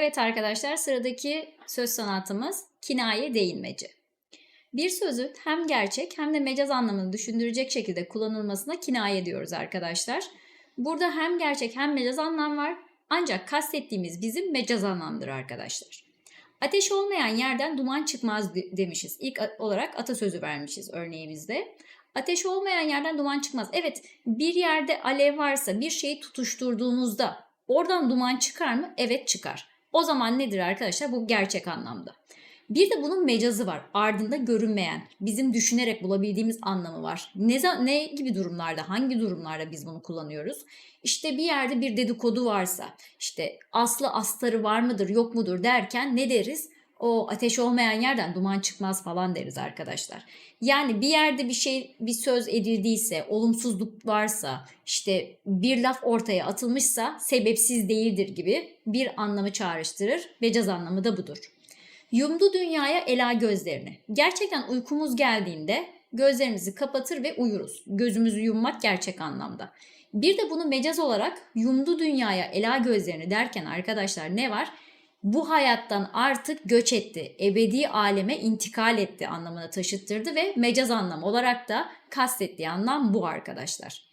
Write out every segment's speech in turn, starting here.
Evet arkadaşlar sıradaki söz sanatımız kinaye değinmeci. Bir sözün hem gerçek hem de mecaz anlamını düşündürecek şekilde kullanılmasına kinaye diyoruz arkadaşlar. Burada hem gerçek hem mecaz anlam var ancak kastettiğimiz bizim mecaz anlamdır arkadaşlar. Ateş olmayan yerden duman çıkmaz de- demişiz. İlk olarak atasözü vermişiz örneğimizde. Ateş olmayan yerden duman çıkmaz. Evet bir yerde alev varsa bir şeyi tutuşturduğumuzda oradan duman çıkar mı? Evet çıkar. O zaman nedir arkadaşlar? Bu gerçek anlamda. Bir de bunun mecazı var. Ardında görünmeyen, bizim düşünerek bulabildiğimiz anlamı var. Ne, ne gibi durumlarda, hangi durumlarda biz bunu kullanıyoruz? İşte bir yerde bir dedikodu varsa, işte aslı astarı var mıdır, yok mudur derken ne deriz? O ateş olmayan yerden duman çıkmaz falan deriz arkadaşlar. Yani bir yerde bir şey, bir söz edildiyse, olumsuzluk varsa, işte bir laf ortaya atılmışsa sebepsiz değildir gibi bir anlamı çağrıştırır. Mecaz anlamı da budur. Yumdu dünyaya ela gözlerini. Gerçekten uykumuz geldiğinde gözlerimizi kapatır ve uyuruz. Gözümüzü yummak gerçek anlamda. Bir de bunu mecaz olarak yumdu dünyaya ela gözlerini derken arkadaşlar ne var? Bu hayattan artık göç etti, ebedi aleme intikal etti anlamına taşıttırdı ve mecaz anlam olarak da kastettiği anlam bu arkadaşlar.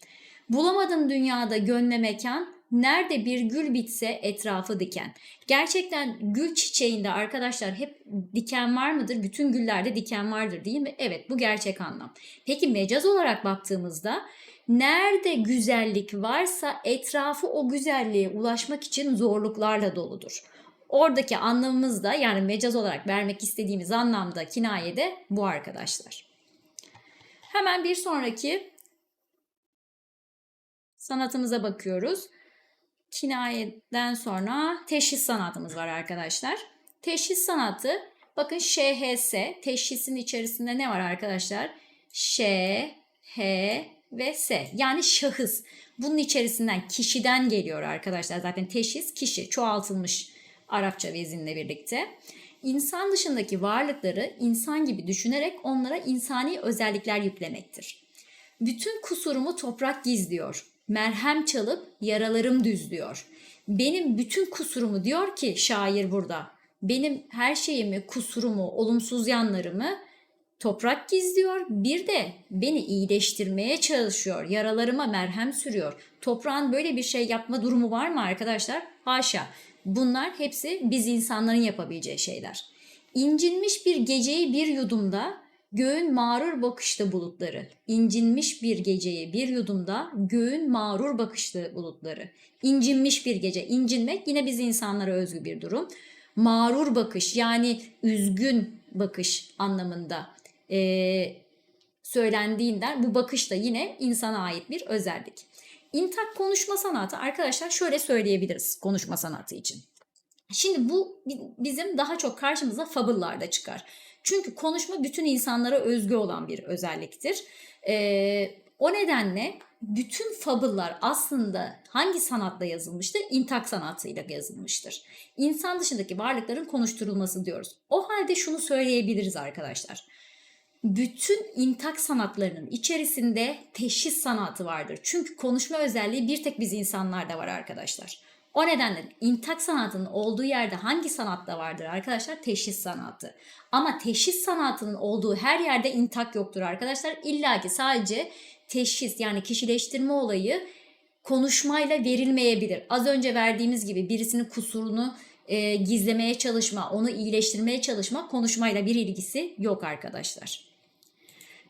Bulamadım dünyada gönle mekan, nerede bir gül bitse etrafı diken. Gerçekten gül çiçeğinde arkadaşlar hep diken var mıdır? Bütün güllerde diken vardır değil mi? Evet bu gerçek anlam. Peki mecaz olarak baktığımızda nerede güzellik varsa etrafı o güzelliğe ulaşmak için zorluklarla doludur. Oradaki anlamımız da yani mecaz olarak vermek istediğimiz anlamda kinayede bu arkadaşlar. Hemen bir sonraki sanatımıza bakıyoruz. Kinayeden sonra teşhis sanatımız var arkadaşlar. Teşhis sanatı bakın ŞHS teşhisin içerisinde ne var arkadaşlar? Ş, H ve S yani şahıs. Bunun içerisinden kişiden geliyor arkadaşlar. Zaten teşhis kişi çoğaltılmış Arapça vezinle birlikte. İnsan dışındaki varlıkları insan gibi düşünerek onlara insani özellikler yüklemektir. Bütün kusurumu toprak gizliyor. Merhem çalıp yaralarım düzlüyor. Benim bütün kusurumu diyor ki şair burada. Benim her şeyimi, kusurumu, olumsuz yanlarımı toprak gizliyor. Bir de beni iyileştirmeye çalışıyor. Yaralarıma merhem sürüyor. Toprağın böyle bir şey yapma durumu var mı arkadaşlar? Haşa. Bunlar hepsi biz insanların yapabileceği şeyler. İncinmiş bir geceyi bir yudumda göğün mağrur bakışlı bulutları. İncinmiş bir geceyi bir yudumda göğün mağrur bakışlı bulutları. İncinmiş bir gece. İncinmek yine biz insanlara özgü bir durum. Mağrur bakış yani üzgün bakış anlamında ee, söylendiğinden bu bakış da yine insana ait bir özellik. İntak konuşma sanatı arkadaşlar şöyle söyleyebiliriz konuşma sanatı için. Şimdi bu bizim daha çok karşımıza fabıllarda çıkar. Çünkü konuşma bütün insanlara özgü olan bir özelliktir. Ee, o nedenle bütün fabıllar aslında hangi sanatla yazılmıştır? İntak sanatıyla yazılmıştır. İnsan dışındaki varlıkların konuşturulması diyoruz. O halde şunu söyleyebiliriz arkadaşlar. Bütün intak sanatlarının içerisinde teşhis sanatı vardır. Çünkü konuşma özelliği bir tek biz insanlarda var arkadaşlar. O nedenle intak sanatının olduğu yerde hangi sanatta vardır arkadaşlar? Teşhis sanatı. Ama teşhis sanatının olduğu her yerde intak yoktur arkadaşlar. İlla ki sadece teşhis yani kişileştirme olayı konuşmayla verilmeyebilir. Az önce verdiğimiz gibi birisinin kusurunu e, gizlemeye çalışma, onu iyileştirmeye çalışma konuşmayla bir ilgisi yok arkadaşlar.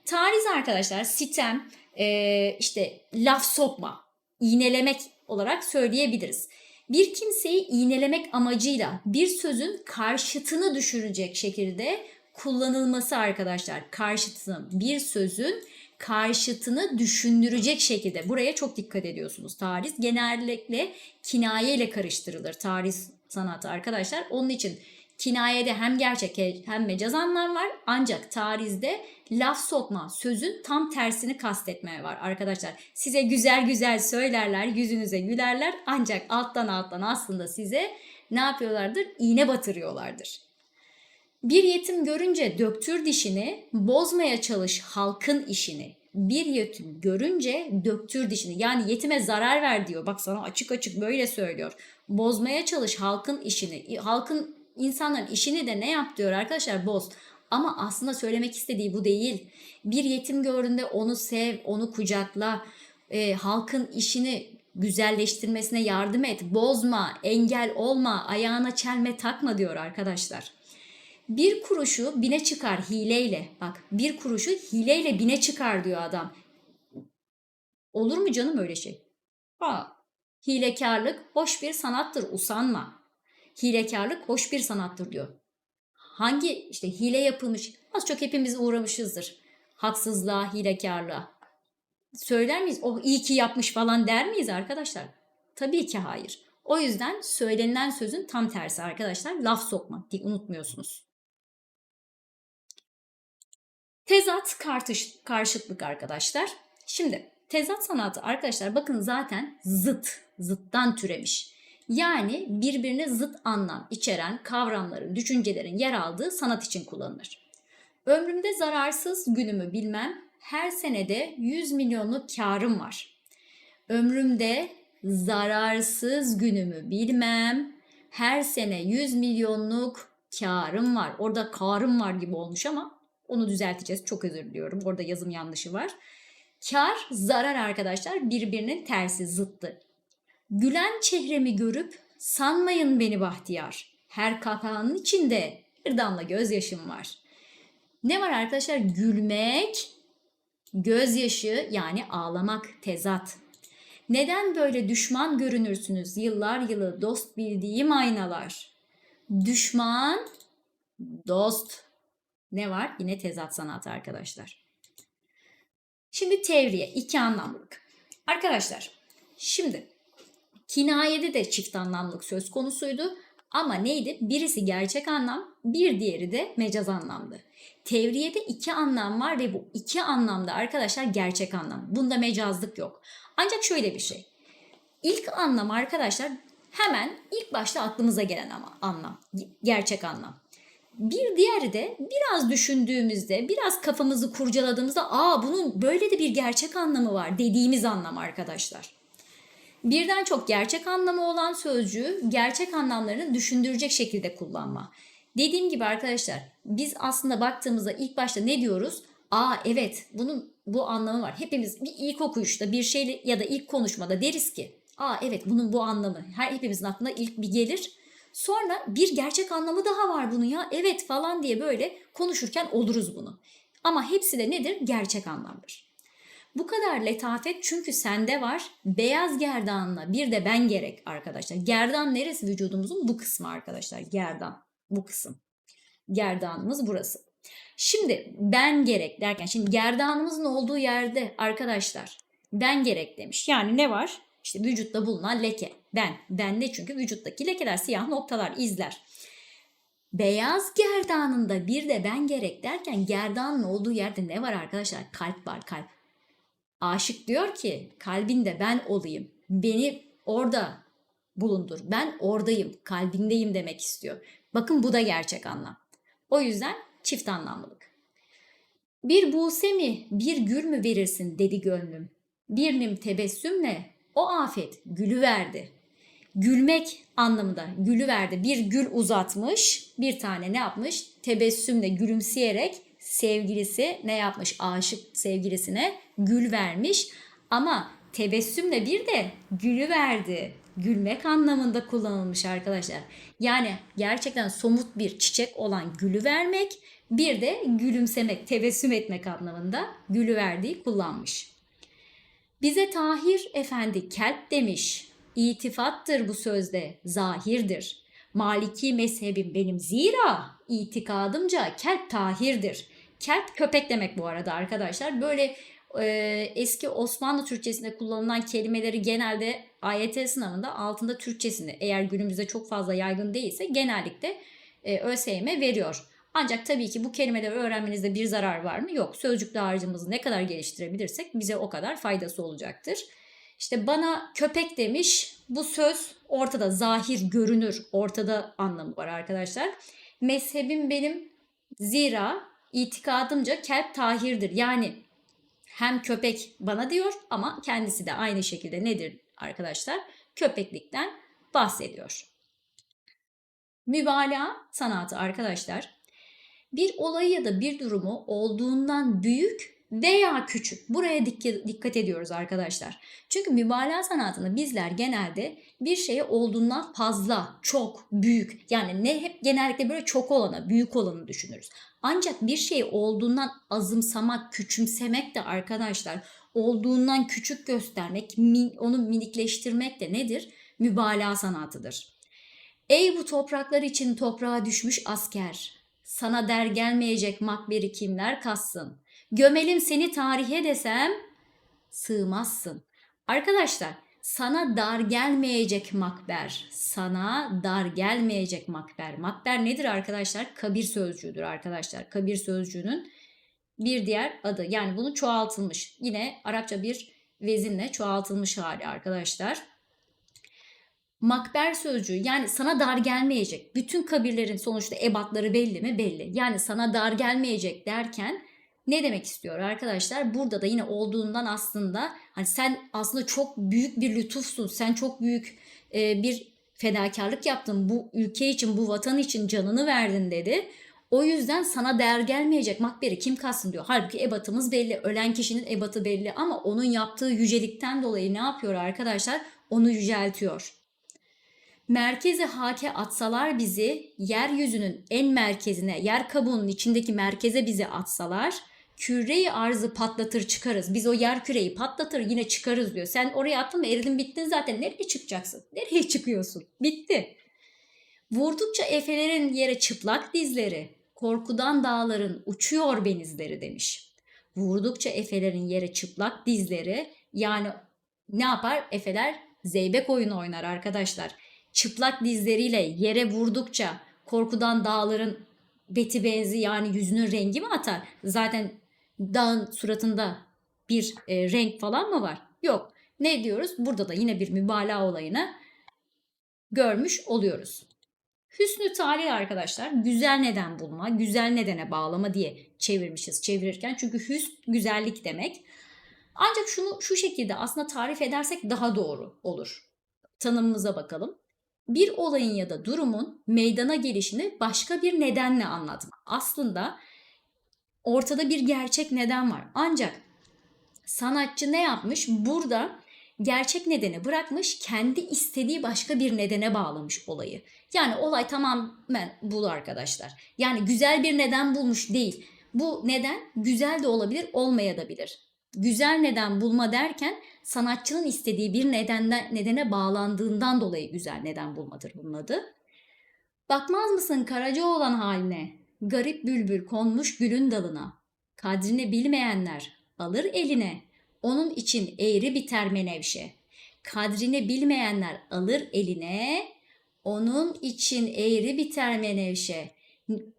Tariz arkadaşlar sitem, e, işte laf sokma, iğnelemek olarak söyleyebiliriz. Bir kimseyi iğnelemek amacıyla bir sözün karşıtını düşürecek şekilde kullanılması arkadaşlar. Karşıtını bir sözün karşıtını düşündürecek şekilde. Buraya çok dikkat ediyorsunuz. Tariz genellikle kinaye ile karıştırılır. Tariz sanatı arkadaşlar. Onun için kinayede hem gerçek hem mecaz anlam var. Ancak tarizde laf sokma, sözün tam tersini kastetmeye var arkadaşlar. Size güzel güzel söylerler, yüzünüze gülerler ancak alttan alttan aslında size ne yapıyorlardır? İğne batırıyorlardır. Bir yetim görünce döktür dişini, bozmaya çalış halkın işini. Bir yetim görünce döktür dişini. Yani yetime zarar ver diyor. Bak sana açık açık böyle söylüyor. Bozmaya çalış halkın işini. Halkın insanların işini de ne yap diyor arkadaşlar boz. Ama aslında söylemek istediği bu değil. Bir yetim gördüğünde onu sev, onu kucakla. E, halkın işini güzelleştirmesine yardım et. Bozma, engel olma, ayağına çelme takma diyor arkadaşlar. Bir kuruşu bine çıkar hileyle. Bak bir kuruşu hileyle bine çıkar diyor adam. Olur mu canım öyle şey? Ha, hilekarlık hoş bir sanattır usanma. Hilekarlık hoş bir sanattır diyor. Hangi işte hile yapılmış az çok hepimiz uğramışızdır. Haksızlığa, hilekarlığa. Söyler miyiz? O iyi ki yapmış falan der miyiz arkadaşlar? Tabii ki hayır. O yüzden söylenilen sözün tam tersi arkadaşlar. Laf sokmak diye unutmuyorsunuz. Tezat kartış, karşıtlık arkadaşlar. Şimdi tezat sanatı arkadaşlar bakın zaten zıt, zıttan türemiş. Yani birbirine zıt anlam içeren kavramların, düşüncelerin yer aldığı sanat için kullanılır. Ömrümde zararsız günümü bilmem, her senede 100 milyonluk karım var. Ömrümde zararsız günümü bilmem, her sene 100 milyonluk karım var. Orada karım var gibi olmuş ama onu düzelteceğiz. Çok özür diliyorum. Orada yazım yanlışı var. Kar, zarar arkadaşlar birbirinin tersi, zıttı. Gülen çehremi görüp sanmayın beni bahtiyar. Her kahkahanın içinde bir damla gözyaşım var. Ne var arkadaşlar? Gülmek, gözyaşı yani ağlamak, tezat. Neden böyle düşman görünürsünüz yıllar yılı dost bildiğim aynalar? Düşman, dost. Ne var? Yine tezat sanatı arkadaşlar. Şimdi tevriye, iki anlamlılık. Arkadaşlar, şimdi kinayede de çift anlamlık söz konusuydu. Ama neydi? Birisi gerçek anlam, bir diğeri de mecaz anlamdı. Tevriyede iki anlam var ve bu iki anlamda arkadaşlar gerçek anlam. Bunda mecazlık yok. Ancak şöyle bir şey. İlk anlam arkadaşlar hemen ilk başta aklımıza gelen ama anlam, gerçek anlam. Bir diğeri de biraz düşündüğümüzde, biraz kafamızı kurcaladığımızda aa bunun böyle de bir gerçek anlamı var dediğimiz anlam arkadaşlar. Birden çok gerçek anlamı olan sözcüğü gerçek anlamlarını düşündürecek şekilde kullanma. Dediğim gibi arkadaşlar biz aslında baktığımızda ilk başta ne diyoruz? Aa evet bunun bu anlamı var. Hepimiz bir ilk okuyuşta bir şeyle ya da ilk konuşmada deriz ki aa evet bunun bu anlamı. Her hepimizin aklına ilk bir gelir. Sonra bir gerçek anlamı daha var bunun ya evet falan diye böyle konuşurken oluruz bunu. Ama hepsi de nedir? Gerçek anlamdır. Bu kadar letafet çünkü sende var. Beyaz gerdanla bir de ben gerek arkadaşlar. Gerdan neresi vücudumuzun? Bu kısmı arkadaşlar. Gerdan. Bu kısım. Gerdanımız burası. Şimdi ben gerek derken şimdi gerdanımızın olduğu yerde arkadaşlar ben gerek demiş. Yani ne var? İşte vücutta bulunan leke. Ben. Ben ne çünkü vücuttaki lekeler, siyah noktalar, izler. Beyaz gerdanında bir de ben gerek derken gerdanın olduğu yerde ne var arkadaşlar? Kalp var kalp. Aşık diyor ki kalbinde ben olayım. Beni orada bulundur. Ben oradayım, kalbindeyim demek istiyor. Bakın bu da gerçek anlam. O yüzden çift anlamlılık. Bir buse mi, bir gül mü verirsin dedi gönlüm. Bir nim tebessümle o afet gülü verdi. Gülmek anlamında gülü verdi. Bir gül uzatmış, bir tane ne yapmış? Tebessümle gülümseyerek sevgilisi ne yapmış? Aşık sevgilisine gül vermiş. Ama tebessümle bir de gülü verdi. Gülmek anlamında kullanılmış arkadaşlar. Yani gerçekten somut bir çiçek olan gülü vermek, bir de gülümsemek, tebessüm etmek anlamında gülü verdiği kullanmış. Bize Tahir Efendi kelp demiş. İtifattır bu sözde, zahirdir. Maliki mezhebim benim zira itikadımca kelp tahirdir. Kelp köpek demek bu arada arkadaşlar. Böyle e, eski Osmanlı Türkçesinde kullanılan kelimeleri genelde AYT sınavında altında Türkçesini eğer günümüzde çok fazla yaygın değilse genellikle e, ÖSYM veriyor. Ancak tabii ki bu kelimeleri öğrenmenizde bir zarar var mı? Yok. Sözcük dağarcığımızı ne kadar geliştirebilirsek bize o kadar faydası olacaktır. İşte bana köpek demiş. Bu söz ortada zahir görünür. Ortada anlamı var arkadaşlar. Mezhebim benim zira itikadımca kelp tahirdir. Yani hem köpek bana diyor ama kendisi de aynı şekilde nedir arkadaşlar? Köpeklikten bahsediyor. Mübalağa sanatı arkadaşlar bir olayı ya da bir durumu olduğundan büyük veya küçük. Buraya dikkat, ediyoruz arkadaşlar. Çünkü mübalağa sanatını bizler genelde bir şeye olduğundan fazla, çok, büyük yani ne hep genellikle böyle çok olanı, büyük olanı düşünürüz. Ancak bir şeyi olduğundan azımsamak, küçümsemek de arkadaşlar olduğundan küçük göstermek, onu minikleştirmek de nedir? Mübalağa sanatıdır. Ey bu topraklar için toprağa düşmüş asker, sana der gelmeyecek makberi kimler kassın? Gömelim seni tarihe desem sığmazsın. Arkadaşlar sana dar gelmeyecek makber. Sana dar gelmeyecek makber. Makber nedir arkadaşlar? Kabir sözcüğüdür arkadaşlar. Kabir sözcüğünün bir diğer adı. Yani bunu çoğaltılmış. Yine Arapça bir vezinle çoğaltılmış hali arkadaşlar. Makber sözcüğü yani sana dar gelmeyecek. Bütün kabirlerin sonuçta ebatları belli mi? Belli. Yani sana dar gelmeyecek derken ne demek istiyor arkadaşlar? Burada da yine olduğundan aslında hani sen aslında çok büyük bir lütufsun. Sen çok büyük e, bir fedakarlık yaptın. Bu ülke için, bu vatan için canını verdin dedi. O yüzden sana değer gelmeyecek makberi kim kalsın diyor. Halbuki ebatımız belli. Ölen kişinin ebatı belli ama onun yaptığı yücelikten dolayı ne yapıyor arkadaşlar? Onu yüceltiyor. Merkeze hake atsalar bizi, yeryüzünün en merkezine, yer kabuğunun içindeki merkeze bizi atsalar, küreyi arzı patlatır çıkarız. Biz o yer küreyi patlatır yine çıkarız diyor. Sen oraya attın mı eridin bittin zaten. Nereye çıkacaksın? Nereye çıkıyorsun? Bitti. Vurdukça efelerin yere çıplak dizleri, korkudan dağların uçuyor benizleri demiş. Vurdukça efelerin yere çıplak dizleri yani ne yapar? Efeler zeybek oyunu oynar arkadaşlar. Çıplak dizleriyle yere vurdukça korkudan dağların beti benzi yani yüzünün rengi mi atar? Zaten dağın suratında bir e, renk falan mı var? Yok. Ne diyoruz? Burada da yine bir mübalağa olayını görmüş oluyoruz. Hüsnü talih arkadaşlar güzel neden bulma, güzel nedene bağlama diye çevirmişiz çevirirken. Çünkü hüsn güzellik demek. Ancak şunu şu şekilde aslında tarif edersek daha doğru olur. Tanımımıza bakalım. Bir olayın ya da durumun meydana gelişini başka bir nedenle anlatma. Aslında ortada bir gerçek neden var. Ancak sanatçı ne yapmış? Burada gerçek nedeni bırakmış, kendi istediği başka bir nedene bağlamış olayı. Yani olay tamamen bu arkadaşlar. Yani güzel bir neden bulmuş değil. Bu neden güzel de olabilir, olmayabilir. Güzel neden bulma derken sanatçının istediği bir nedenden nedene bağlandığından dolayı güzel neden bulmadır bunun adı. Bakmaz mısın karaca olan haline? Garip bülbül konmuş gülün dalına. Kadrini bilmeyenler alır eline. Onun için eğri biter menevşe. Kadrini bilmeyenler alır eline. Onun için eğri biter menevşe.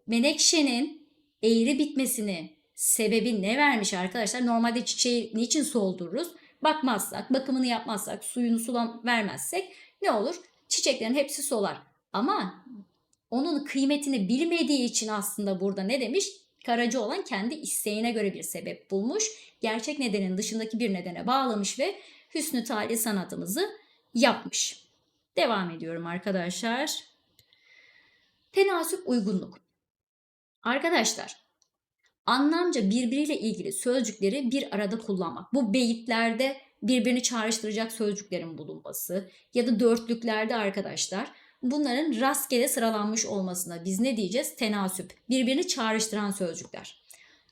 Menekşenin eğri bitmesini sebebi ne vermiş arkadaşlar? Normalde çiçeği niçin soldururuz? Bakmazsak, bakımını yapmazsak, suyunu sulam vermezsek ne olur? Çiçeklerin hepsi solar. Ama onun kıymetini bilmediği için aslında burada ne demiş? Karacı olan kendi isteğine göre bir sebep bulmuş. Gerçek nedenin dışındaki bir nedene bağlamış ve hüsnü tali sanatımızı yapmış. Devam ediyorum arkadaşlar. Tenasüp uygunluk. Arkadaşlar anlamca birbiriyle ilgili sözcükleri bir arada kullanmak. Bu beyitlerde birbirini çağrıştıracak sözcüklerin bulunması ya da dörtlüklerde arkadaşlar bunların rastgele sıralanmış olmasına biz ne diyeceğiz? Tenasüp. Birbirini çağrıştıran sözcükler.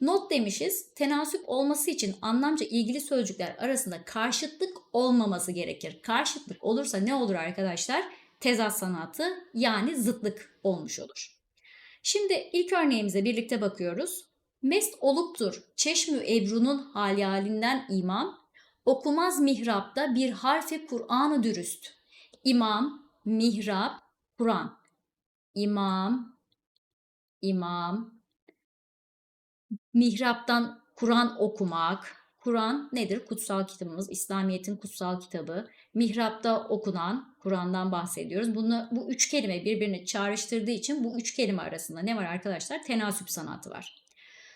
Not demişiz. Tenasüp olması için anlamca ilgili sözcükler arasında karşıtlık olmaması gerekir. Karşıtlık olursa ne olur arkadaşlar? Tezat sanatı yani zıtlık olmuş olur. Şimdi ilk örneğimize birlikte bakıyoruz. Mest oluptur çeşmü ebrunun hali halinden imam, okumaz mihrapta bir harfi Kur'an-ı dürüst. İmam, mihrap, Kur'an. İmam, imam, mihraptan Kur'an okumak. Kur'an nedir? Kutsal kitabımız, İslamiyet'in kutsal kitabı. Mihrapta okunan Kur'an'dan bahsediyoruz. Bunu, bu üç kelime birbirini çağrıştırdığı için bu üç kelime arasında ne var arkadaşlar? Tenasüp sanatı var.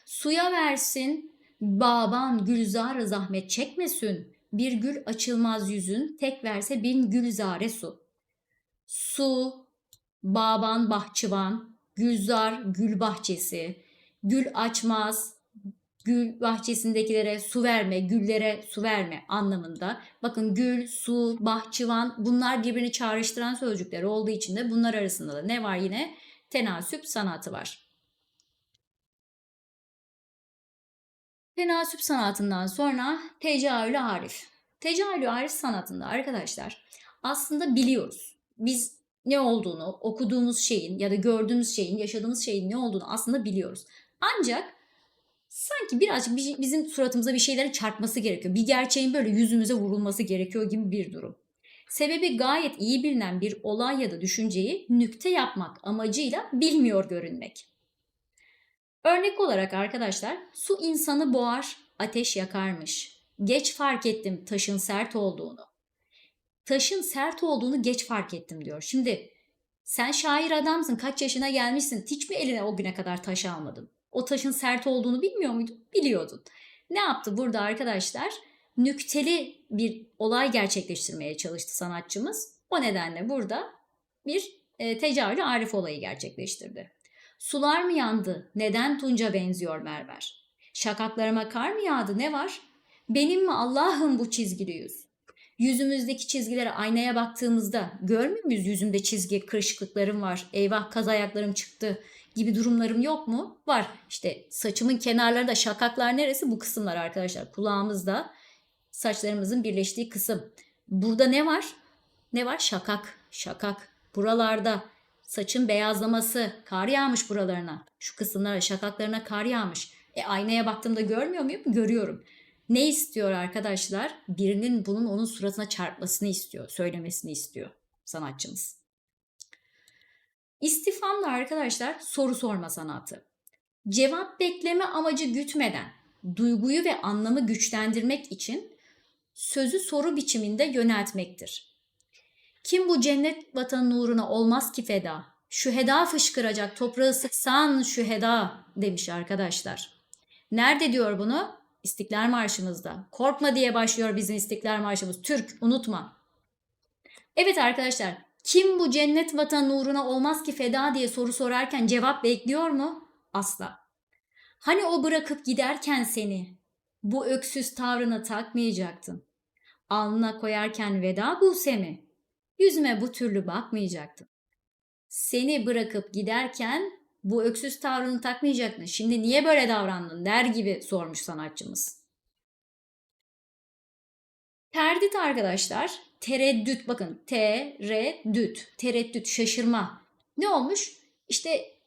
Suya versin, Baban gülzar zahmet çekmesin. Bir gül açılmaz yüzün, tek verse bin gülzare su. Su, baban bahçıvan, gülzar gül bahçesi, gül açmaz, gül bahçesindekilere su verme, güllere su verme anlamında. Bakın gül, su, bahçıvan bunlar birbirini çağrıştıran sözcükler olduğu için de bunlar arasında da ne var yine? Tenasüp sanatı var. Tenasüp sanatından sonra tecahülü arif. Tecahülü arif sanatında arkadaşlar aslında biliyoruz. Biz ne olduğunu, okuduğumuz şeyin ya da gördüğümüz şeyin, yaşadığımız şeyin ne olduğunu aslında biliyoruz. Ancak sanki birazcık bizim suratımıza bir şeylerin çarpması gerekiyor. Bir gerçeğin böyle yüzümüze vurulması gerekiyor gibi bir durum. Sebebi gayet iyi bilinen bir olay ya da düşünceyi nükte yapmak amacıyla bilmiyor görünmek. Örnek olarak arkadaşlar su insanı boğar, ateş yakarmış. Geç fark ettim taşın sert olduğunu. Taşın sert olduğunu geç fark ettim diyor. Şimdi sen şair adamsın, kaç yaşına gelmişsin. Hiç mi eline o güne kadar taş almadın? O taşın sert olduğunu bilmiyor muydun? Biliyordun. Ne yaptı burada arkadaşlar? Nükteli bir olay gerçekleştirmeye çalıştı sanatçımız. O nedenle burada bir e, tecavülü arif olayı gerçekleştirdi. Sular mı yandı? Neden Tunca benziyor mermer? Şakaklarıma kar mı yağdı? Ne var? Benim mi Allah'ım bu çizgili yüz? Yüzümüzdeki çizgilere aynaya baktığımızda görmüyor muyuz yüzümde çizgi, kırışıklıklarım var, eyvah kaz ayaklarım çıktı gibi durumlarım yok mu? Var. İşte saçımın kenarlarında şakaklar neresi? Bu kısımlar arkadaşlar. Kulağımızda saçlarımızın birleştiği kısım. Burada ne var? Ne var? Şakak. Şakak. Buralarda saçın beyazlaması, kar yağmış buralarına. Şu kısımlara, şakaklarına kar yağmış. E aynaya baktığımda görmüyor muyum? Görüyorum. Ne istiyor arkadaşlar? Birinin bunun onun suratına çarpmasını istiyor, söylemesini istiyor sanatçımız. İstifamla arkadaşlar soru sorma sanatı. Cevap bekleme amacı gütmeden duyguyu ve anlamı güçlendirmek için sözü soru biçiminde yöneltmektir. Kim bu cennet vatan nuruna olmaz ki feda? Şüheda fışkıracak toprağı sıksan şüheda demiş arkadaşlar. Nerede diyor bunu? İstiklal Marşımızda. Korkma diye başlıyor bizim İstiklal Marşımız. Türk unutma. Evet arkadaşlar kim bu cennet vatan nuruna olmaz ki feda diye soru sorarken cevap bekliyor mu? Asla. Hani o bırakıp giderken seni bu öksüz tavrını takmayacaktın. Alnına koyarken veda buse mi? Yüzüme bu türlü bakmayacaktın. Seni bırakıp giderken bu öksüz tavrını takmayacaktın. Şimdi niye böyle davrandın der gibi sormuş sanatçımız. Terdit arkadaşlar. Tereddüt bakın. Tereddüt. Tereddüt şaşırma. Ne olmuş? İşte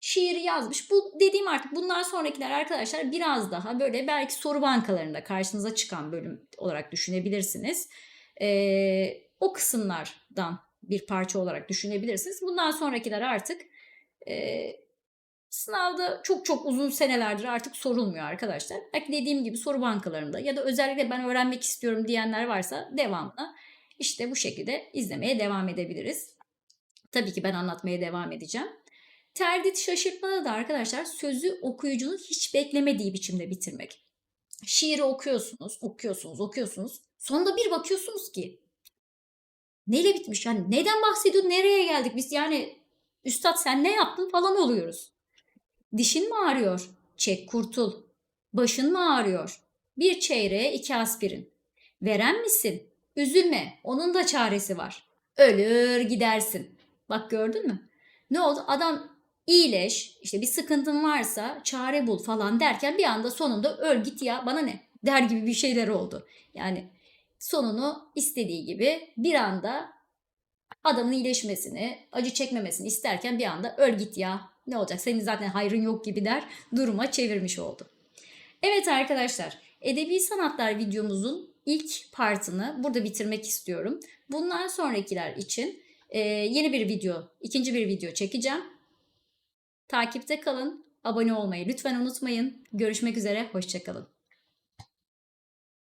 şiiri yazmış. Bu dediğim artık bundan sonrakiler arkadaşlar biraz daha böyle belki soru bankalarında karşınıza çıkan bölüm olarak düşünebilirsiniz. Ee, o kısımlardan bir parça olarak düşünebilirsiniz. Bundan sonrakiler artık e, sınavda çok çok uzun senelerdir artık sorulmuyor arkadaşlar. Belki dediğim gibi soru bankalarında ya da özellikle ben öğrenmek istiyorum diyenler varsa devamlı işte bu şekilde izlemeye devam edebiliriz. Tabii ki ben anlatmaya devam edeceğim. Terdit şaşırtmada da arkadaşlar sözü okuyucunun hiç beklemediği biçimde bitirmek. Şiiri okuyorsunuz, okuyorsunuz, okuyorsunuz. Sonunda bir bakıyorsunuz ki neyle bitmiş? Yani neden bahsediyor, nereye geldik biz? Yani üstad sen ne yaptın falan oluyoruz. Dişin mi ağrıyor? Çek kurtul. Başın mı ağrıyor? Bir çeyreğe iki aspirin. Veren misin? Üzülme, onun da çaresi var. Ölür gidersin. Bak gördün mü? Ne oldu? Adam iyileş, işte bir sıkıntın varsa çare bul falan derken bir anda sonunda öl git ya bana ne der gibi bir şeyler oldu. Yani sonunu istediği gibi bir anda adamın iyileşmesini, acı çekmemesini isterken bir anda öl git ya ne olacak senin zaten hayrın yok gibi der duruma çevirmiş oldu. Evet arkadaşlar edebi sanatlar videomuzun ilk partını burada bitirmek istiyorum. Bundan sonrakiler için e, yeni bir video, ikinci bir video çekeceğim. Takipte kalın, abone olmayı lütfen unutmayın. Görüşmek üzere, hoşçakalın.